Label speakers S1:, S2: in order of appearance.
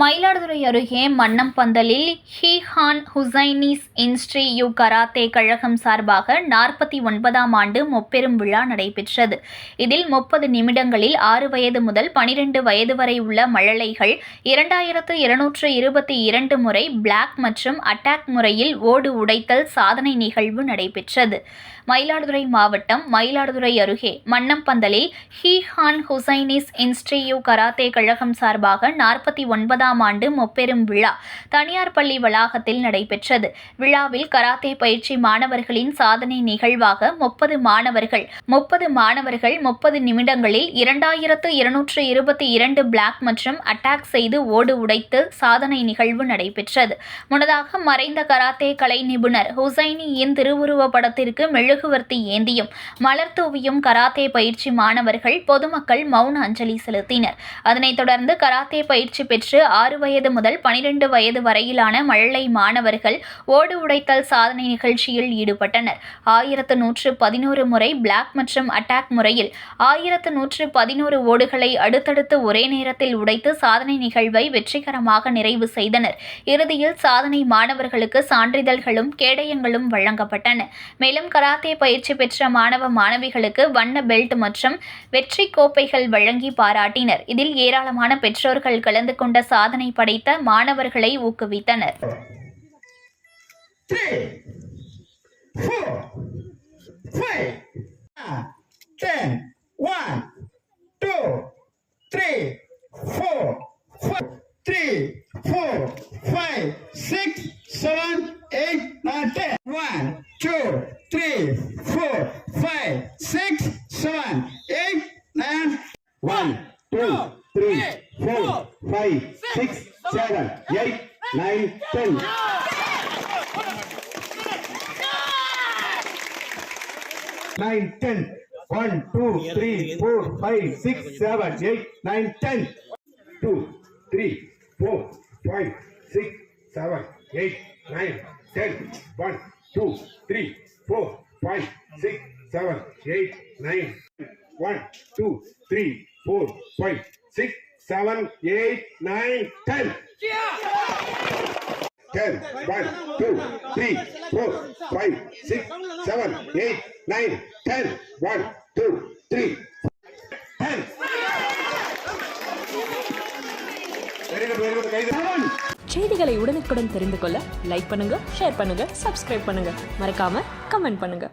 S1: மயிலாடுதுறை அருகே மன்னம்பந்தலில் ஹீஹான் ஹுசைனிஸ் இன்ஸ்டியூ கராத்தே கழகம் சார்பாக நாற்பத்தி ஒன்பதாம் ஆண்டு முப்பெரும் விழா நடைபெற்றது. இதில் முப்பது நிமிடங்களில் ஆறு வயது முதல் பனிரெண்டு வயது வரை உள்ள மழலைகள் இரண்டாயிரத்து இருநூற்று இருபத்தி இரண்டு முறை பிளாக் மற்றும் அட்டாக் முறையில் ஓடு உடைத்தல் சாதனை நிகழ்வு நடைபெற்றது. மயிலாடுதுறை மாவட்டம் மயிலாடுதுறை அருகே மன்னம்பந்தலில் ஹீஹான் ஹுசைனிஸ் இன்ஸ்டியூ கராத்தே கழகம் சார்பாக நாற்பத்தி ஒன்பதாம் ஐம்பதாம் ஆண்டு முப்பெரும் விழா தனியார் பள்ளி வளாகத்தில் நடைபெற்றது. விழாவில் கராத்தே பயிற்சி மாணவர்களின் சாதனை நிகழ்வாக முப்பது மாணவர்கள் முப்பது மாணவர்கள் முப்பது நிமிடங்களில் இரண்டாயிரத்து இருநூற்று இருபத்தி இரண்டு பிளாக் மற்றும் அட்டாக் செய்து ஓடு உடைத்து சாதனை நிகழ்வு நடைபெற்றது. முன்னதாக மறைந்த கராத்தே கலை நிபுணர் ஹுசைனியின் திருவுருவ படத்திற்கு மெழுகுவர்த்தி ஏந்தியும் மலர் தூவியும் கராத்தே பயிற்சி மாணவர்கள் பொதுமக்கள் மௌன அஞ்சலி செலுத்தினர். அதனைத் தொடர்ந்து கராத்தே பயிற்சி பெற்று ஆறு வயது முதல் பனிரெண்டு வயது வரையிலான மழலை மாணவர்கள் ஓடு உடைத்தல் சாதனை நிகழ்ச்சியில் ஈடுபட்டனர். ஆயிரத்து நூற்று பதினோரு முறை பிளாக் மற்றும் அட்டாக் முறையில் ஆயிரத்து நூற்று பதினோரு ஓடுகளை அடுத்தடுத்து ஒரே நேரத்தில் உடைத்து சாதனை நிகழ்வை வெற்றிகரமாக நிறைவு செய்தனர். இறுதியில் சாதனை மாணவர்களுக்கு சான்றிதழ்களும் கேடயங்களும் வழங்கப்பட்டன. மேலும் கராத்தே பயிற்சி பெற்ற மாணவ மாணவிகளுக்கு வண்ண பெல்ட் மற்றும் வெற்றி கோப்பைகள் வழங்கி பாராட்டினர். இதில் ஏராளமான பெற்றோர்கள் கலந்து கொண்ட சாதனை படைத்த மாணவர்களை ஊக்குவித்தனர்
S2: three, four, five, nine, ten, one, two, three, four, five, three, four, five, six, seven, eight, nine, ten. One, two, three, four, five, six, seven, eight, nine. One, two, three, four, five, six, seven, eight, nine, ten. nine, ten. One, two, three, four, five, six, seven, eight, nine, ten. Two, three, four, five, six, seven, eight, nine, ten. One, two, three, four, five, six, seven, eight, nine. One, two, three, four, five, six, seven eight nine ten ten one two three four five six seven eight nine ten one two three ten
S3: செய்திகளை உடனுக்குடன் தெரிந்து கொள்ள like பண்ணுங்க share பண்ணுங்க subscribe பண்ணுங்க மறக்காம comment பண்ணுங்க